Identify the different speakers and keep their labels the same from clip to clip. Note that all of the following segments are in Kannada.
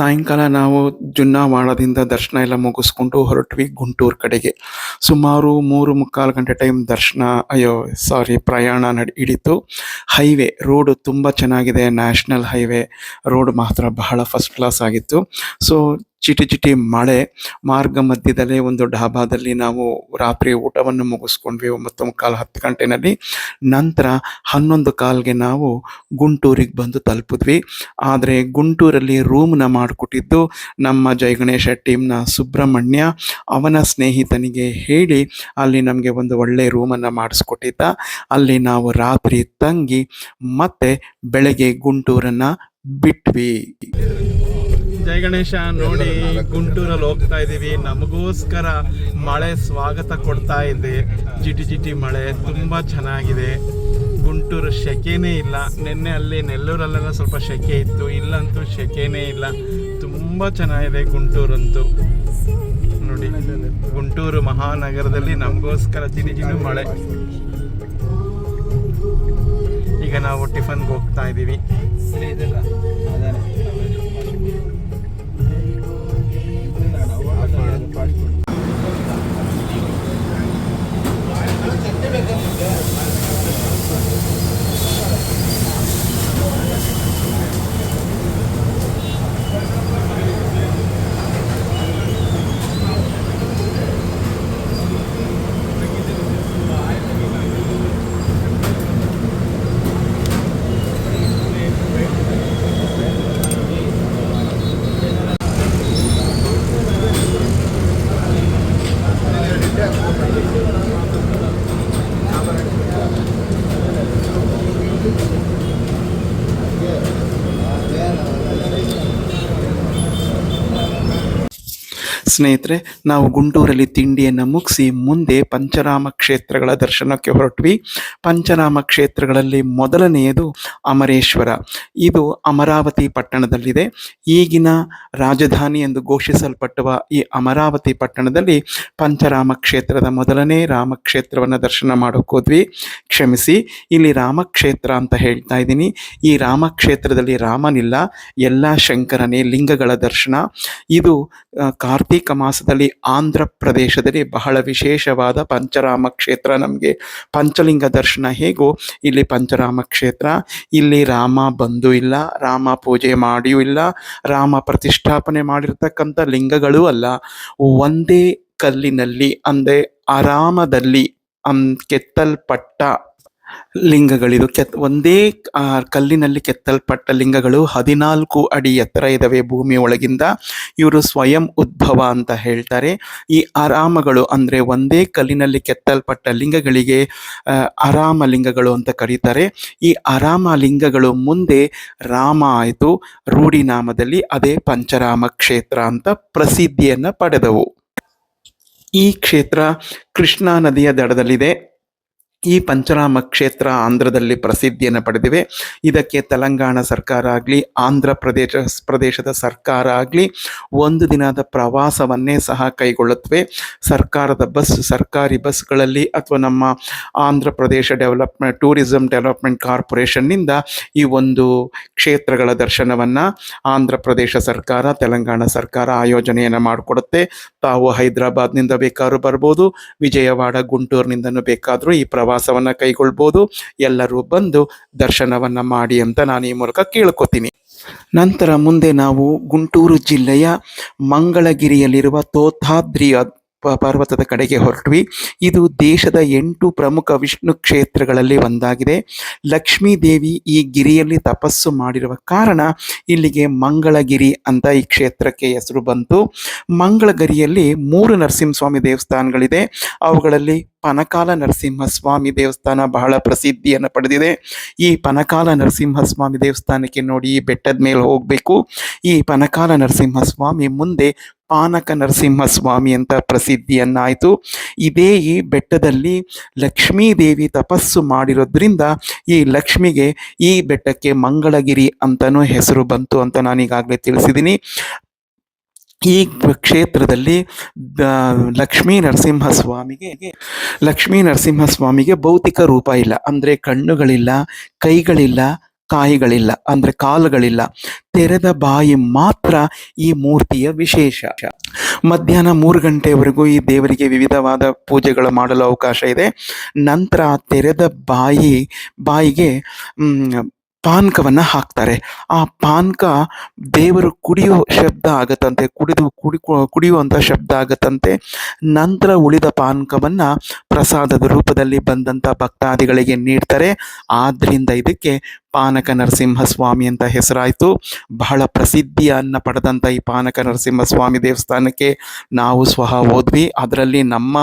Speaker 1: ಸಾಯಂಕಾಲ ನಾವು ಜುನ್ನಾವಾಡದಿಂದ ದರ್ಶನ ಎಲ್ಲ ಮುಗಿಸ್ಕೊಂಡು ಹೊರಟ್ವಿ ಗುಂಟೂರು ಕಡೆಗೆ. ಸುಮಾರು ಮೂರು ಮುಕ್ಕಾಲು ಗಂಟೆ ಟೈಮ್ ದರ್ಶನ, ಅಯ್ಯೋ ಸಾರಿ ಪ್ರಯಾಣ ನಡಿ, ಹಿಡಿತು. ಹೈವೇ ರೋಡು ತುಂಬ ಚೆನ್ನಾಗಿದೆ ನ್ಯಾಷನಲ್ ಹೈವೇ ರೋಡ್ ಮಾತ್ರ ಬಹಳ ಫಸ್ಟ್ ಕ್ಲಾಸ್ ಆಗಿತ್ತು. ಸೊ ಚಿಟಿ ಚಿಟಿ ಮಳೆ, ಮಾರ್ಗ ಮಧ್ಯದಲ್ಲೇ ಒಂದು ಡಾಬಾದಲ್ಲಿ ನಾವು ರಾತ್ರಿ ಊಟವನ್ನು ಮುಗಿಸ್ಕೊಂಡ್ವಿ. ಒಂಬತ್ತು ಮುಕ್ಕಾಲು ಹತ್ತು ಗಂಟೆನಲ್ಲಿ. ನಂತರ ಹನ್ನೊಂದು ಕಾಲ್ಗೆ ನಾವು ಗುಂಟೂರಿಗೆ ಬಂದು ತಲುಪಿದ್ವಿ. ಆದರೆ ಗುಂಟೂರಲ್ಲಿ ರೂಮ್ನ ಮಾಡಿಕೊಟ್ಟಿದ್ದು ನಮ್ಮ ಜೈ ಗಣೇಶ ಟೀಮ್ನ ಸುಬ್ರಹ್ಮಣ್ಯ. ಅವನ ಸ್ನೇಹಿತನಿಗೆ ಹೇಳಿ ಅಲ್ಲಿ ನಮಗೆ ಒಂದು ಒಳ್ಳೆ ರೂಮನ್ನು ಮಾಡಿಸ್ಕೊಟ್ಟಿದ್ದ. ಅಲ್ಲಿ ನಾವು ರಾತ್ರಿ ತಂಗಿ ಮತ್ತೆ ಬೆಳಗ್ಗೆ ಗುಂಟೂರನ್ನು ಬಿಟ್ವಿ. ಜೈ ಗಣೇಶ ನೋಡಿ ಗುಂಟೂರಲ್ಲಿ ಹೋಗ್ತಾ ಇದ್ದೀವಿ ನಮಗೋಸ್ಕರ ಮಳೆ ಸ್ವಾಗತ ಕೊಡ್ತಾ ಇದೆ. ಜಿಟಿ ಜಿಟಿ ಮಳೆ ತುಂಬ ಚೆನ್ನಾಗಿದೆ. ಗುಂಟೂರು ಶೆಕೆನೇ ಇಲ್ಲ. ನಿನ್ನೆ ಅಲ್ಲಿ ನೆಲ್ಲೂರಲ್ಲೆಲ್ಲ ಸ್ವಲ್ಪ ಶೆಕೆ ಇತ್ತು. ಇಲ್ಲಂತೂ ಶೆಕೆನೇ ಇಲ್ಲ. ತುಂಬ ಚೆನ್ನಾಗಿದೆ ಗುಂಟೂರಂತೂ. ನೋಡಿ, ಗುಂಟೂರು ಮಹಾನಗರದಲ್ಲಿ ನಮಗೋಸ್ಕರ ಜಿಟಿ ಜಿಟಿ ಮಳೆ. ಈಗ ನಾವು ಟಿಫನ್ಗೆ ಹೋಗ್ತಾ ಇದ್ದೀವಿ ಸ್ನೇಹಿತರೆ ನಾವು ಗುಂಟೂರಲ್ಲಿ ತಿಂಡಿಯನ್ನು ಮುಗಿಸಿ ಮುಂದೆ ಪಂಚರಾಮ ಕ್ಷೇತ್ರಗಳ ದರ್ಶನಕ್ಕೆ ಹೊರಟ್ವಿ. ಪಂಚರಾಮ ಕ್ಷೇತ್ರಗಳಲ್ಲಿ ಮೊದಲನೆಯದು ಅಮರೇಶ್ವರ. ಇದು ಅಮರಾವತಿ ಪಟ್ಟಣದಲ್ಲಿದೆ. ಈಗಿನ ರಾಜಧಾನಿ ಎಂದು ಘೋಷಿಸಲ್ಪಟ್ಟುವ ಈ ಅಮರಾವತಿ ಪಟ್ಟಣದಲ್ಲಿ ಪಂಚರಾಮ ಕ್ಷೇತ್ರದ ಮೊದಲನೇ ರಾಮಕ್ಷೇತ್ರವನ್ನು ದರ್ಶನ ಮಾಡೋಕ್ಕೋದ್ವಿ ಕ್ಷಮಿಸಿ ಇಲ್ಲಿ ರಾಮಕ್ಷೇತ್ರ ಅಂತ ಹೇಳ್ತಾ ಇದ್ದೀನಿ. ಈ ರಾಮಕ್ಷೇತ್ರದಲ್ಲಿ ರಾಮನಿಲ್ಲ ಎಲ್ಲ ಶಂಕರನೇ ಲಿಂಗಗಳ ದರ್ಶನ. ಇದು ಆ, ಕಾರ್ತೀಕ ಮಾಸದಲ್ಲಿ ಆಂಧ್ರ ಪ್ರದೇಶದಲ್ಲಿ ಬಹಳ ವಿಶೇಷವಾದ ಪಂಚರಾಮ ಕ್ಷೇತ್ರ ನಮಗೆ. ಪಂಚಲಿಂಗ ದರ್ಶನ ಹೇಗೋ, ಇಲ್ಲಿ ಪಂಚರಾಮ ಕ್ಷೇತ್ರ, ಇಲ್ಲಿ ರಾಮ ಬಂದು ಇಲ್ಲ, ರಾಮ ಪೂಜೆ ಮಾಡಿಯೂ ಇಲ್ಲ, ರಾಮ ಪ್ರತಿಷ್ಠಾಪನೆ ಮಾಡಿರ್ತಕ್ಕಂಥ ಲಿಂಗಗಳೂ ಅಲ್ಲ. ಒಂದೇ ಕಲ್ಲಿನಲ್ಲಿ ಅಂದರೆ ಆರಾಮದಲ್ಲಿ ಕೆತ್ತಲ್ಪಟ್ಟ ಲಿಂಗಗಳಿದು ಕೆತ್, ಒಂದೇ ಕಲ್ಲಿನಲ್ಲಿ ಕೆತ್ತಲ್ಪಟ್ಟ ಲಿಂಗಗಳು ಹದಿನಾಲ್ಕು ಅಡಿ ಎತ್ತರ ಇದ್ದಾವೆ ಭೂಮಿ ಒಳಗಿಂದ. ಇವರು ಸ್ವಯಂ ಉದ್ಭವ ಅಂತ ಹೇಳ್ತಾರೆ. ಈ ಆರಾಮಗಳು ಅಂದರೆ ಒಂದೇ ಕಲ್ಲಿನಲ್ಲಿ ಕೆತ್ತಲ್ಪಟ್ಟ ಲಿಂಗಗಳಿಗೆ ಆರಾಮ ಲಿಂಗಗಳು ಅಂತ ಕರೀತಾರೆ. ಈ ಆರಾಮ ಲಿಂಗಗಳು ಮುಂದೆ ರಾಮ ಆಯಿತು ರೂಢಿನಾಮದಲ್ಲಿ ಅದೇ ಪಂಚರಾಮ ಕ್ಷೇತ್ರ ಅಂತ ಪ್ರಸಿದ್ಧಿಯನ್ನು ಪಡೆದವು. ಈ ಕ್ಷೇತ್ರ ಕೃಷ್ಣಾ ನದಿಯ ದಡದಲ್ಲಿದೆ. ಈ ಪಂಚರಾಮ ಕ್ಷೇತ್ರ ಆಂಧ್ರದಲ್ಲಿ ಪ್ರಸಿದ್ಧಿಯನ್ನು ಪಡೆದಿವೆ. ಇದಕ್ಕೆ ತೆಲಂಗಾಣ ಸರ್ಕಾರ ಆಗಲಿ, ಆಂಧ್ರ ಪ್ರದೇಶ, ಪ್ರದೇಶದ ಸರ್ಕಾರ ಆಗಲಿ ಒಂದು ದಿನದ ಪ್ರವಾಸವನ್ನೇ ಸಹ ಕೈಗೊಳ್ಳುತ್ತವೆ. ಸರ್ಕಾರದ ಬಸ್, ಸರ್ಕಾರಿ ಬಸ್ಗಳಲ್ಲಿ ಅಥವಾ ನಮ್ಮ Andhra Pradesh development, tourism development ಕಾರ್ಪೊರೇಷನ್ನಿಂದ ಈ ಒಂದು ಕ್ಷೇತ್ರಗಳ ದರ್ಶನವನ್ನು ಆಂಧ್ರ ಪ್ರದೇಶ ಸರ್ಕಾರ, ತೆಲಂಗಾಣ ಸರ್ಕಾರ ಆಯೋಜನೆಯನ್ನು ಮಾಡಿಕೊಡುತ್ತೆ. ತಾವು ಹೈದರಾಬಾದ್ನಿಂದ ಬೇಕಾದ್ರೂ ಬರ್ಬೋದು, ವಿಜಯವಾಡ, ಗುಂಟೂರಿನಿಂದನೂ ಬೇಕಾದರೂ ಈ ಪ್ರವಾಸವನ್ನು ಕೈಗೊಳ್ಬೋದು. ಎಲ್ಲರೂ ಬಂದು ದರ್ಶನವನ್ನು ಮಾಡಿ ಅಂತ ನಾನು ಈ ಮೂಲಕ ಕೇಳ್ಕೊತೀನಿ. ನಂತರ ಮುಂದೆ ನಾವು ಗುಂಟೂರು ಜಿಲ್ಲೆಯ ಮಂಗಳಗಿರಿಯಲ್ಲಿರುವ ತೋತಾದ್ರಿಯ ಪರ್ವತದ ಕಡೆಗೆ ಹೊರಟ್ವಿ. ಇದು ದೇಶದ ಎಂಟು ಪ್ರಮುಖ ವಿಷ್ಣು ಕ್ಷೇತ್ರಗಳಲ್ಲಿ ಒಂದಾಗಿದೆ. ಲಕ್ಷ್ಮೀ ದೇವಿ ಈ ಗಿರಿಯಲ್ಲಿ ತಪಸ್ಸು ಮಾಡಿರುವ ಕಾರಣ ಇಲ್ಲಿಗೆ ಮಂಗಳಗಿರಿ ಅಂತ ಈ ಕ್ಷೇತ್ರಕ್ಕೆ ಹೆಸರು ಬಂತು. ಮಂಗಳಗಿರಿಯಲ್ಲಿ ಮೂರು ನರಸಿಂಹಸ್ವಾಮಿ ದೇವಸ್ಥಾನಗಳಿದೆ. ಅವುಗಳಲ್ಲಿ ಪನಕಾಲ ನರಸಿಂಹಸ್ವಾಮಿ ದೇವಸ್ಥಾನ ಬಹಳ ಪ್ರಸಿದ್ಧಿಯನ್ನು ಪಡೆದಿದೆ. ಈ ಪನಕಾಲ ನರಸಿಂಹಸ್ವಾಮಿ ದೇವಸ್ಥಾನಕ್ಕೆ ನೋಡಿ ಬೆಟ್ಟದ ಮೇಲೆ ಹೋಗಬೇಕು. ಈ ಪನಕಾಲ ನರಸಿಂಹಸ್ವಾಮಿ ಮುಂದೆ ಪಾನಕ ನರಸಿಂಹಸ್ವಾಮಿ ಅಂತ ಪ್ರಸಿದ್ಧಿಯನ್ನಾಯಿತು. ಇದೇ ಈ ಬೆಟ್ಟದಲ್ಲಿ ಲಕ್ಷ್ಮೀ ದೇವಿ ತಪಸ್ಸು ಮಾಡಿರೋದ್ರಿಂದ ಈ ಲಕ್ಷ್ಮಿಗೆ ಈ ಬೆಟ್ಟಕ್ಕೆ ಮಂಗಳಗಿರಿ ಅಂತಲೂ ಹೆಸರು ಬಂತು ಅಂತ ನಾನು ಈಗಾಗಲೇ ತಿಳಿಸಿದ್ದೀನಿ ಈ ಕ್ಷೇತ್ರದಲ್ಲಿ ಲಕ್ಷ್ಮೀ ನರಸಿಂಹಸ್ವಾಮಿಗೆ ಲಕ್ಷ್ಮೀ ನರಸಿಂಹಸ್ವಾಮಿಗೆ ಭೌತಿಕ ರೂಪ ಇಲ್ಲ. ಅಂದರೆ ಕಣ್ಣುಗಳಿಲ್ಲ, ಕೈಗಳಿಲ್ಲ, ಕಾಯಿಗಳಿಲ್ಲ, ಅಂದರೆ ಕಾಲುಗಳಿಲ್ಲ. ತೆರೆದ ಬಾಯಿ ಮಾತ್ರ ಈ ಮೂರ್ತಿಯ ವಿಶೇಷ. ಮಧ್ಯಾಹ್ನ ಮೂರು ಗಂಟೆವರೆಗೂ ಈ ದೇವರಿಗೆ ವಿವಿಧವಾದ ಪೂಜೆಗಳು ಮಾಡಲು ಅವಕಾಶ ಇದೆ. ನಂತರ ತೆರೆದ ಬಾಯಿ, ಬಾಯಿಗೆ ಪಾನಕವನ್ನು ಹಾಕ್ತಾರೆ. ಆ ಪಾನಕ ದೇವರು ಕುಡಿಯೋ ಶಬ್ದ ಆಗತ್ತಂತೆ, ಕುಡಿದು, ಕುಡಿ ಕುಡಿಯುವಂಥ ಶಬ್ದ ಆಗತ್ತಂತೆ. ನಂತರ ಉಳಿದ ಪಾನಕವನ್ನು ಪ್ರಸಾದದ ರೂಪದಲ್ಲಿ ಬಂದಂಥ ಭಕ್ತಾದಿಗಳಿಗೆ ನೀಡ್ತಾರೆ. ಆದ್ದರಿಂದ ಇದಕ್ಕೆ ಪಾನಕ ನರಸಿಂಹಸ್ವಾಮಿ ಅಂತ ಹೆಸರಾಯಿತು. ಬಹಳ ಪ್ರಸಿದ್ಧಿಯನ್ನು ಪಡೆದಂಥ ಈ ಪಾನಕ ನರಸಿಂಹಸ್ವಾಮಿ ದೇವಸ್ಥಾನಕ್ಕೆ ನಾವು ಸ್ವಹ ಹೋದ್ವಿ. ಅದರಲ್ಲಿ ನಮ್ಮ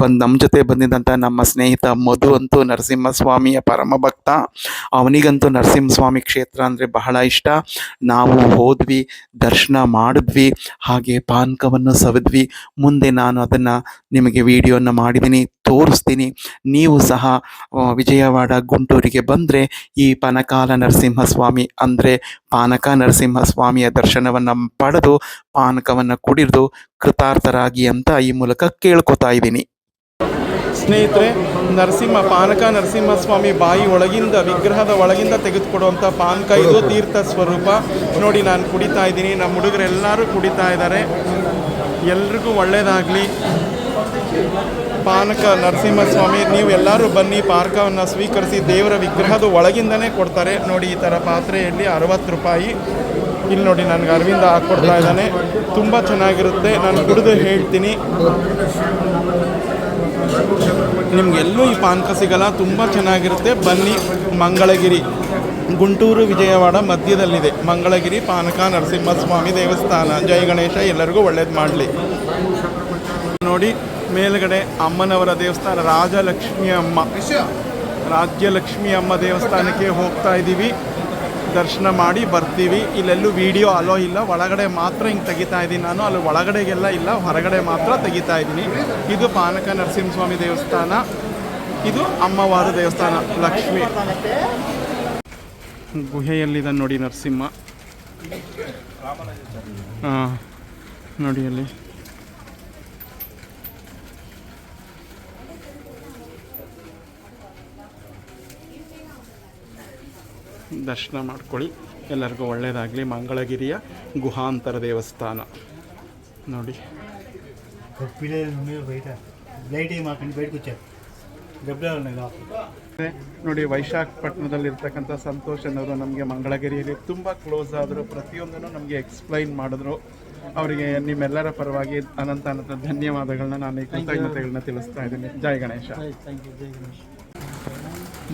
Speaker 1: ಬಂದು ನಮ್ಮ ಜೊತೆ ಬಂದಿದ್ದಂಥ ನಮ್ಮ ಸ್ನೇಹಿತ ಮಧು ಅಂತೂ ನರಸಿಂಹಸ್ವಾಮಿಯ ಪರಮ ಭಕ್ತ. ಅವನಿಗಂತೂ ನರಸಿಂಹಸ್ವಾಮಿ ಕ್ಷೇತ್ರ ಅಂದರೆ ಬಹಳ ಇಷ್ಟ. ನಾವು ಹೋದ್ವಿ, ದರ್ಶನ ಮಾಡಿದ್ವಿ, ಹಾಗೆ ಪಾನಕವನ್ನು ಸವಿದ್ವಿ. ಮುಂದೆ ನಾನು ಅದನ್ನು ನಿಮಗೆ ವಿಡಿಯೋನ ಮಾಡಿದ್ದೀನಿ. ತೋರಿಸ್ತೀನಿ. ನೀವು ಸಹ ವಿಜಯವಾಡ ಗುಂಟೂರಿಗೆ ಬಂದರೆ ಈ ಪನಕಾಲ ನರಸಿಂಹಸ್ವಾಮಿ ಅಂದರೆ ಪಾನಕ ನರಸಿಂಹಸ್ವಾಮಿಯ ದರ್ಶನವನ್ನು ಪಡೆದು ಪಾನಕವನ್ನು ಕುಡಿದು ಕೃತಾರ್ಥರಾಗಿ ಅಂತ ಈ ಮೂಲಕ ಕೇಳ್ಕೊತಾ ಇದ್ದೀನಿ.
Speaker 2: ಸ್ನೇಹಿತರೆ, ನರಸಿಂಹ, ಪಾನಕ ನರಸಿಂಹಸ್ವಾಮಿ ಬಾಯಿ ಒಳಗಿಂದ, ವಿಗ್ರಹದ ಒಳಗಿಂದ ತೆಗೆದುಕೊಡುವಂಥ ಪಾನಕ ಇದು ತೀರ್ಥ ಸ್ವರೂಪ. ನೋಡಿ, ನಾನು ಕುಡಿತಾ ಇದ್ದೀನಿ. ನಮ್ಮ ಹುಡುಗರೆಲ್ಲರೂ ಕುಡಿತಾ ಇದ್ದಾರೆ. ಎಲ್ರಿಗೂ ಒಳ್ಳೆಯದಾಗಲಿ ಪಾನಕ ನರಸಿಂಹಸ್ವಾಮಿ, ನೀವು ಎಲ್ಲರೂ ಬನ್ನಿ ಪಾರ್ಕವನ್ನು ಸ್ವೀಕರಿಸಿ ದೇವರ ವಿಗ್ರಹದ ಒಳಗಿಂದನೇ ಕೊಡ್ತಾರೆ. ನೋಡಿ, ಈ ಥರ ಪಾತ್ರೆಯಲ್ಲಿ ಅರವತ್ತು ರೂಪಾಯಿ. ಇಲ್ಲಿ ನೋಡಿ, ನನಗೆ ಅರವಿಂದ ಹಾಕ್ಕೊಡ್ತಾ ಇದ್ದಾನೆ. ತುಂಬ ಚೆನ್ನಾಗಿರುತ್ತೆ. ನಾನು ಕುಡಿದು ಹೇಳ್ತೀನಿ. ನಿಮಗೆಲ್ಲೂ ಈ ಪಾನಕ ಸಿಗಲ್ಲ. ತುಂಬ ಚೆನ್ನಾಗಿರುತ್ತೆ. ಬನ್ನಿ, ಮಂಗಳಗಿರಿ. ಗುಂಟೂರು, ವಿಜಯವಾಡ ಮಧ್ಯದಲ್ಲಿದೆ. ಮಂಗಳಗಿರಿ, ಪಾನಕ ನರಸಿಂಹಸ್ವಾಮಿ ದೇವಸ್ಥಾನ. ಜಯ ಗಣೇಶ. ಎಲ್ಲರಿಗೂ ಒಳ್ಳೇದು ಮಾಡಲಿ. ನೋಡಿ, ಮೇಲ್ಗಡೆ ಅಮ್ಮನವರ ದೇವಸ್ಥಾನ ರಾಜಲಕ್ಷ್ಮಿ ಅಮ್ಮ ರಾಜ್ಯಲಕ್ಷ್ಮಿ ಅಮ್ಮ ದೇವಸ್ಥಾನಕ್ಕೆ ಹೋಗ್ತಾ ಇದ್ದೀವಿ ದರ್ಶನ ಮಾಡಿ ಬರ್ತೀವಿ. ಇಲ್ಲೆಲ್ಲೂ ವಿಡಿಯೋ ಅಲೋ ಇಲ್ಲ. ಒಳಗಡೆ ಮಾತ್ರ ಹಿಂಗೆ ತೆಗಿತಾ ಇದ್ದೀನಿ ನಾನು. ಅಲ್ಲಿ ಒಳಗಡೆಗೆಲ್ಲ ಇಲ್ಲ. ಹೊರಗಡೆ ಮಾತ್ರ ತೆಗಿತಾ ಇದ್ದೀನಿ ಇದು ಪಾನಕ ನರಸಿಂಹಸ್ವಾಮಿ ದೇವಸ್ಥಾನ. ಇದು ಅಮ್ಮವಾರ ದೇವಸ್ಥಾನ. ಲಕ್ಷ್ಮಿ. ಗುಹೆಯಲ್ಲಿದೆ ನೋಡಿ ನರಸಿಂಹ. ಹಾಂ ನೋಡಿ ಅಲ್ಲಿ. ದರ್ಶನ ಮಾಡ್ಕೊಳ್ಳಿ. ಎಲ್ಲರಿಗೂ ಒಳ್ಳೆಯದಾಗಲಿ ಮಂಗಳಗಿರಿಯ ಗುಹಾಂತರ ದೇವಸ್ಥಾನ. ನೋಡಿ. ನೋಡಿ, ವೈಶಾಖಪಟ್ಟಣದಲ್ಲಿರ್ತಕ್ಕಂಥ ಸಂತೋಷ್ ಅನ್ನೋರು ನಮಗೆ ಮಂಗಳಗಿರಿಯಲ್ಲಿ ತುಂಬ ಕ್ಲೋಸ್ ಆದರು ಪ್ರತಿಯೊಂದನ್ನು ನಮಗೆ ಎಕ್ಸ್ಪ್ಲೈನ್ ಮಾಡಿದ್ರು. ಅವರಿಗೆ ನಿಮ್ಮೆಲ್ಲರ ಪರವಾಗಿ ಅನಂತ ಅನಂತ ಧನ್ಯವಾದಗಳನ್ನ ನಾನು ಈ ಕೃತಜ್ಞತೆಗಳನ್ನ ತಿಳಿಸ್ತಾ ಇದ್ದೀನಿ. ಜೈ ಗಣೇಶ.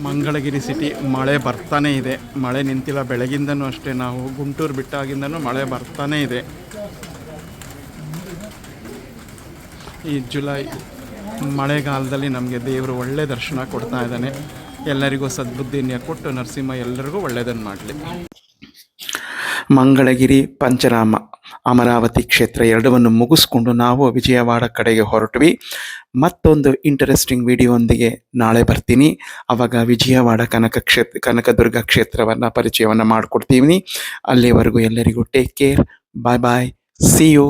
Speaker 2: ಮಂಗಳಗಿರಿ ಸಿಟಿ ಮಳೆ ಬರ್ತಾನೇ ಇದೆ. ಮಳೆ ನಿಂತಿಲ್ಲ, ಬೆಳಗಿಂದನೂ ಅಷ್ಟೇ. ನಾವು ಗುಂಟೂರು ಬಿಟ್ಟಾಗಿಂದನೂ ಮಳೆ ಬರ್ತಾನೇ ಇದೆ. ಈ ಜುಲೈ ಮಳೆಗಾಲದಲ್ಲಿ ನಮಗೆ ದೇವರು ಒಳ್ಳೆ ದರ್ಶನ ಕೊಡ್ತಾ ಇದ್ದಾನೆ. ಎಲ್ಲರಿಗೂ ಸದ್ಬುದ್ಧಿನ ಕೊಟ್ಟು ನರಸಿಂಹ ಎಲ್ಲರಿಗೂ ಒಳ್ಳೆಯದನ್ನು ಮಾಡಲಿ.
Speaker 1: ಮಂಗಳಗಿರಿ, ಪಂಚರಾಮ, ಅಮರಾವತಿ ಕ್ಷೇತ್ರ ಎರಡವನ್ನು ಮುಗಿಸ್ಕೊಂಡು ನಾವು ವಿಜಯವಾಡ ಕಡೆಗೆ ಹೊರಟ್ವಿ. ಮತ್ತೊಂದು ಇಂಟರೆಸ್ಟಿಂಗ್ ವಿಡಿಯೋಂದಿಗೆ ನಾಳೆ ಬರ್ತೀನಿ. ಆವಾಗ ವಿಜಯವಾಡ ಕನಕ ಕ್ಷೇತ್ರ ಕನಕದುರ್ಗ ಕ್ಷೇತ್ರವನ್ನು ಪರಿಚಯವನ್ನು ಮಾಡಿಕೊಡ್ತೀನಿ. ಅಲ್ಲಿವರೆಗೂ ಎಲ್ಲರಿಗೂ take care bye bye see you